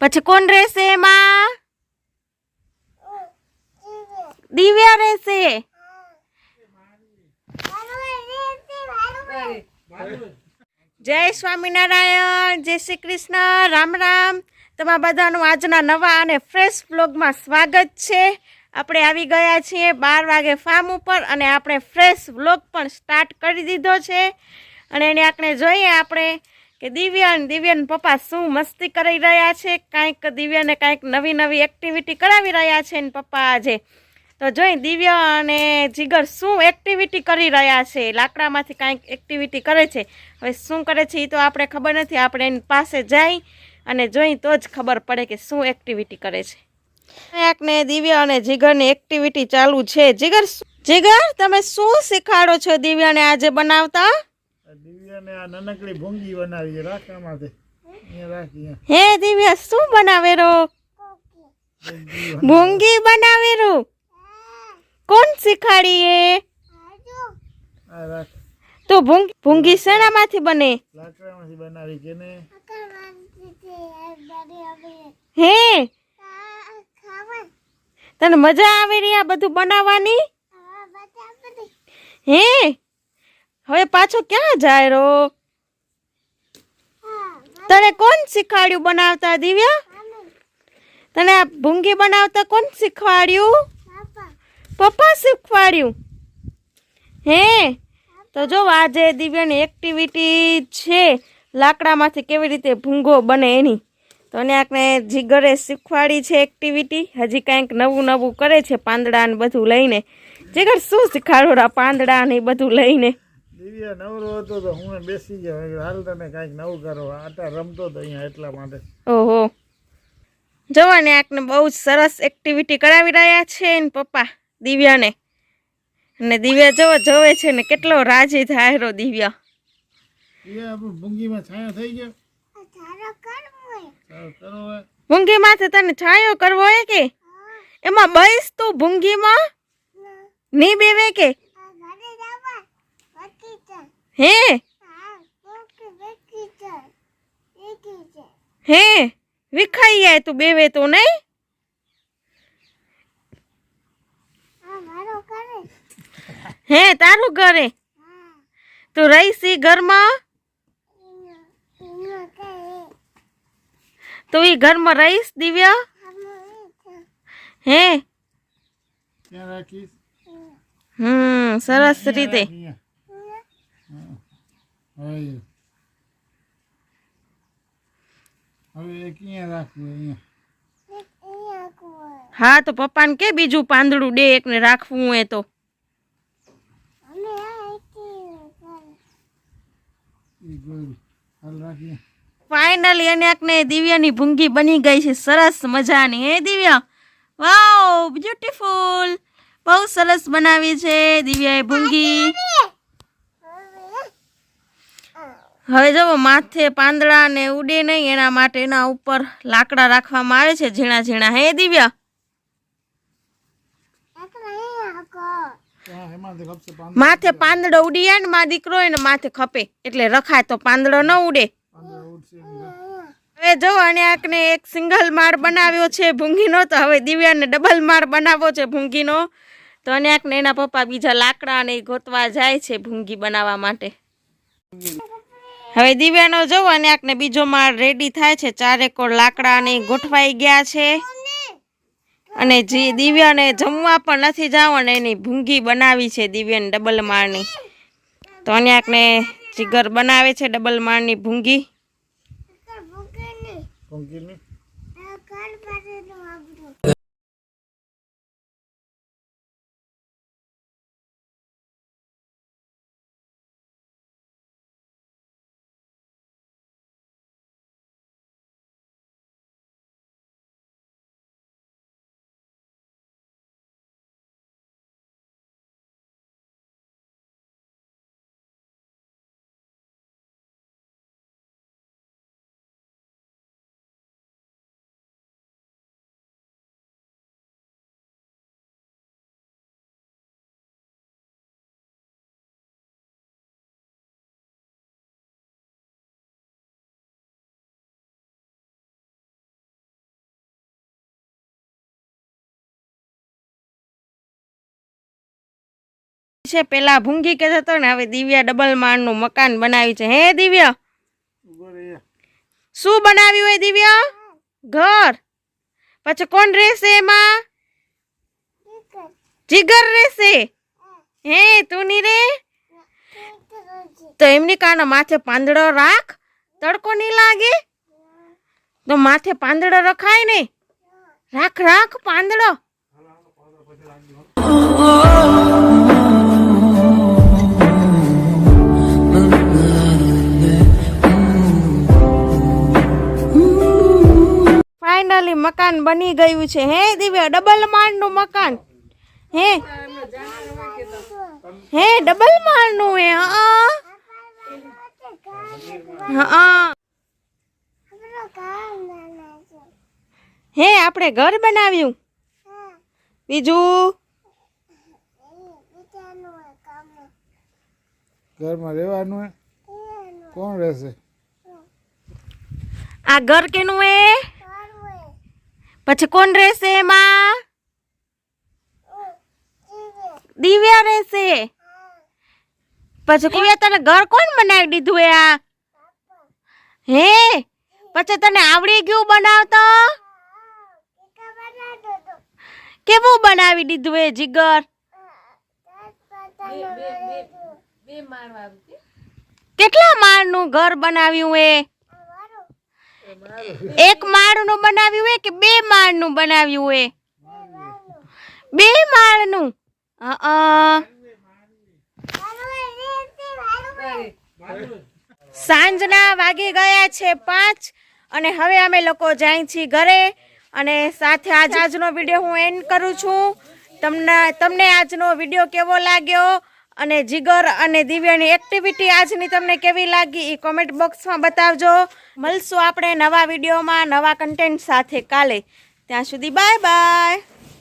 પછી કોણ રહેશે એમાં? દિવ્યા રહેશે. જય સ્વામિનારાયણ, જય શ્રી કૃષ્ણ, રામ રામ. તમારા બધાનું આજના નવા અને ફ્રેશ વ્લોગમાં સ્વાગત છે. આપણે આવી ગયા છીએ બાર વાગે ફાર્મ ઉપર અને આપણે ફ્રેશ વ્લોગ પણ સ્ટાર્ટ કરી દીધો છે. અને એને આપણે જોઈએ આપણે કે દિવ્યાન, દિવ્યાના પપ્પા શું મસ્તી કરી રહ્યા છે? કાંઈક દિવ્યાને કાંઈક નવી નવી એક્ટિવિટી કરાવી રહ્યા છે ને પપ્પા આજે. તો જોઈ, દિવ્યા અને જીગર શું એક્ટિવિટી કરી રહ્યા છે? લાકડામાંથી કાંઈક એક્ટિવિટી કરે છે? હવે શું કરે છે એ તો આપણે ખબર નથી. આપણે એની પાસે જઈ અને જોઈ, તો જ ખબર પડે કે શું એક્ટિવિટી કરે છે. કાંઈકને દિવ્યા અને જીગરની એક્ટિવિટી ચાલુ છે. જીગર જીગર, તમે શું શીખાડો છો દિવ્યાને આજે બનાવતા? દિવ્યાને આ નાનકડી ભૂંગી બનાવી છે રાખણામાંથી અહીંયા રાખી હે દિવ્યા શું બનાવેરો? ભૂંગી બનાવેરો? કોણ શીખાડીએ આ રાખ. તો ભૂંગી ભૂંગી શેનામાંથી બને? લાકડામાંથી બનાવી કે ને? હે? તને મજા આવે રહી આ બધું બનાવવાની? હે? હવે પાછો ક્યાં જાય રો? તને કોણ શીખવાડ્યું બનાવતા દિવ્યા? તને આ ભૂંગી બનાવતા કોણ શીખવાડ્યું? પપ્પા શીખવાડ્યું. હે? તો જો આજે દિવ્યાની એક્ટિવિટી છે, લાકડામાંથી કેવી રીતે ભૂંગો બને એની. તો એને આપણે જીગરે શીખવાડી છે એક્ટિવિટી હજી કાંઈક નવું નવું કરે છે પાંદડા ને બધું લઈને. જીગર શું શીખવાડો પાંદડા ને બધું લઈને? દિવ્યા નવરો હતો તો હું બેસી ગયો. હાલ તને કંઈક નવું કરો. આટા રમતો હતો અહીંયા એટલા માટે. ઓહો. જોવો ને આકને બહુ જ સરસ એક્ટિવિટી કરાવી રહ્યા છે ને પપ્પા દિવ્યાને. અને દિવ્યા જોવો જોવે છે ને કેટલો રાજી થાય રો દિવ્યા. દિવ્યા આપણું ભૂંગીમાં છાયો થઈ ગયો. ચાલો કરો ભૂંગી માથે તને છાંયો કરવો હે કે? એમાં બઈસ તું ભૂંગીમાં. નહીં બેવે કે? હે? હે? વિખાઈ જાય તું બેવે તો નહીં? હે તારું ઘરે? તું રહીશી ઘરમાં? તું ઈ ઘરમાં રહીશ દિવ્યા? હે? હમ સરસ રીતે. હવે હવે એક અહીંયા રાખવું અહીંયા હા તો પપ્પાને કે બીજું પાંદડું ડે એકને રાખવું હોય તો. ઈ ગોળ. હાલ રાખીએ. ફાઇનલી અને એકને દિવ્યાની ભૂંગી બની ગઈ છે. સરસ મજાની હે દિવ્યા? વાવ બ્યુટીફુલ બહુ સરસ બનાવી છે દિવ્યાએ ભૂંગી. હવે જુઓ માથે પાંદડા ને ઉડે નહીં એના માટે એના ઉપર લાકડા રાખવામાં આવે છે ઝીણા ઝીણા. હે દિવ્યા? માથે પાંદડો ઉડી જાય ને મા દીકરો એને ને માથે ખપે. એટલે રખાય તો પાંદડો ન ઉડે. હવે જો અને આકને એક સિંગલ માળ બનાવ્યો છે ભૂંગીનો. તો હવે દિવ્યાને ડબલ માળ બનાવવો છે ભૂંગીનો. તો અને આકને એના પપ્પા બીજા લાકડા ને ગોતવા જાય છે ભૂંગી બનાવવા માટે. હવે દિવ્યાનો જો અને આકને બીજો માળ રેડી થાય છે. ચારેકોર લાકડા ને ગોઠવાઈ ગયા છે. અને જે દિવ્યાને જમવા પણ નથી જાવ અને એની ભૂંગી બનાવી છે દિવ્યાને ડબલ માળની. તો અને આકને જીગર બનાવે છે ડબલ માળની ભૂંગી. પંકીની છે. પેલા ભૂંગી કે હતો ને, હવે દિવ્યા ડબલ માળનું મકાન બનાવ્યું છે. હે દિવ્ય? શું બનાવ્યું હોય દિવ્ય? ઘર. પછી કોણ રહેશે એમાં? જીગર રહેશે. હે, તું ની રે? તો એમની કારણે માથે પાંદડો રાખ. તડકો નહીં લાગે? તો માથે પાંદડો રખાય ને રાખ રાખ પાંદડો. ફાઇનલી મકાન બની ગયું છે હે દિવ્ય? ડબલ માળનું મકાન. હે? હે ડબલ માળનું હે હા. હા હે. આપણે ઘર બનાવ્યું. બીજું? ઘરમાં રહેવાનું કોણ રહેશે? આ ઘર કેનું હે? પછી કોણ રહેશે એમાં? દિવ્યા રહેશે. પછી દિવ્યા તને ઘર કોણ બનાવી દીધું એ આ? હે? પછી તને આવડી ગયું બનાવતો? કેવું બનાવી દીધું એ જીગર? કેટલા માળનું ઘર બનાવ્યું એ? એક માળનું બનાવ્યું હોય કે બે માળનું બનાવ્યું હોય? બે માળનું? સાંજના વાગી ગયા છે પાંચ અને હવે અમે લોકો જાય છીએ ઘરે અને સાથે આજ આજનો વીડિયો હું એન્ડ કરું છું. તમને તમને આજનો વીડિયો કેવો લાગ્યો? અને જીગર અને દિવ્યાની એક્ટિવિટી આજની તમને કેવી લાગી એ કોમેન્ટ બોક્સમાં બતાવજો. મળશું આપણે નવા વિડીયોમાં નવા કન્ટેન્ટ સાથે કાલે. ત્યાં સુધી બાય બાય